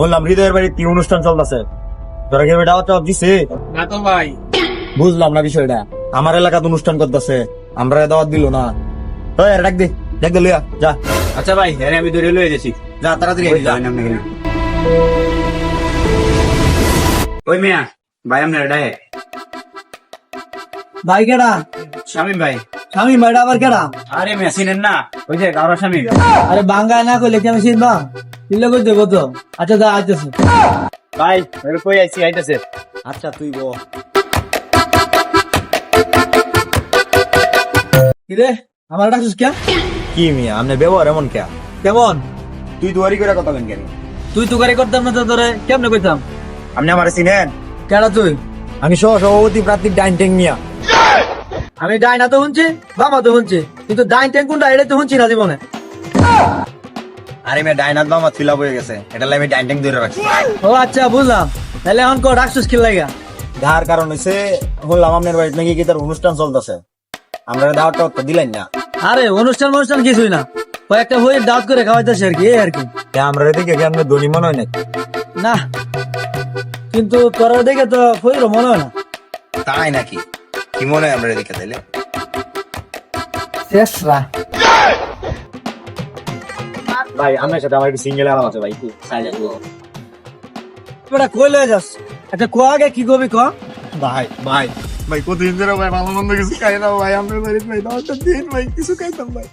বললাম হৃদয়ের বাড়ি কি অনুষ্ঠান চলতেছে? তোরা কি দাওয়াত টাওয়াত দিছে? না তো ভাই। বুঝলাম না বিষয়টা। আমার এলাকাত অনুষ্ঠান করতেছে। আমরা দাওয়াত দিল না। ওই ডাক দে ডাক দে লইয়া যা। আচ্ছা ভাই হ্যাঁ আমি ধরে লয়ে গেছি যা তাড়াতাড়ি যা। ওই মিয়া ভাই ডাহে ভাই কেডা? শামিম ভাই। স্বামী ভাইটা আবার কেডা? আরে মিয়া চিনেন না? ওই যে গাওরা শামিম। আরে বাঙ্গায় না করলে কি আমি চিনবা চিনলে কই দেবো তো? আচ্ছা যা আইতেছে। ভাই ওই কই আইছি? আইতাছে। আচ্ছা তুই বল কিরে আমার ডাকছিস কে কি মিয়া আমনে ব্যবহার এমন কে কেমন? তুই দুয়ারি করে কথা কেন কেন? তুই তো গাড়ি করতাম না তো তোরে কেমনে কইতাম? আপনি আমার চিনেন? কেডা তুই? আমি সহ সভাপতি প্রার্থী ডাইন টেং মিয়া। আমি ডাইনা তো শুনছি বাবা তো শুনছি কিন্তু ডাইন ট্যাঙ্ক কোনটা এটা তো শুনছি না জীবনে। আরে মেয়ে ডাইনাত বামা ফিল হয়ে গেছে। এটা লাই আমি ডাইন টেং ধরে রাখছি। ও আচ্ছা বুঝলাম। তাহলে এখন কো ডাকছিস কি লাগা যার কারণ হইছে বললাম আপনার বাড়িতে নাকি কি তার অনুষ্ঠান চলতেছে। আমরা দাওয়াত টাওয়াত তো দিলেন না। আরে অনুষ্ঠান অনুষ্ঠান কিছুই না। কয়েকটা বইয়ের দাওয়াত করে খাওয়াইতেছে আর কি এই আর কি। আমরা দেখে কি আপনার ধনী মনে হয় নাকি? না। কিন্তু তোরা দেখে তো ফইরও মনে হয় না। তাই নাকি? কি মনে হয় আমরা দেখে তাইলে? শেষরা। ভাই আমার সাথে আমার একটু সিঙ্গেল আলাপ আছে ভাই একটু বেটা কই লয়ে যাস? একটা কো আগে কি কবি ক? ভাই ভাই ভাই কতদিন ধরে ভাই ভালো মন্দ কিছু খাই না ভাই আমরা বাড়িতে ভাই দশটা দিন ভাই কিছু খাইতাম ভাই।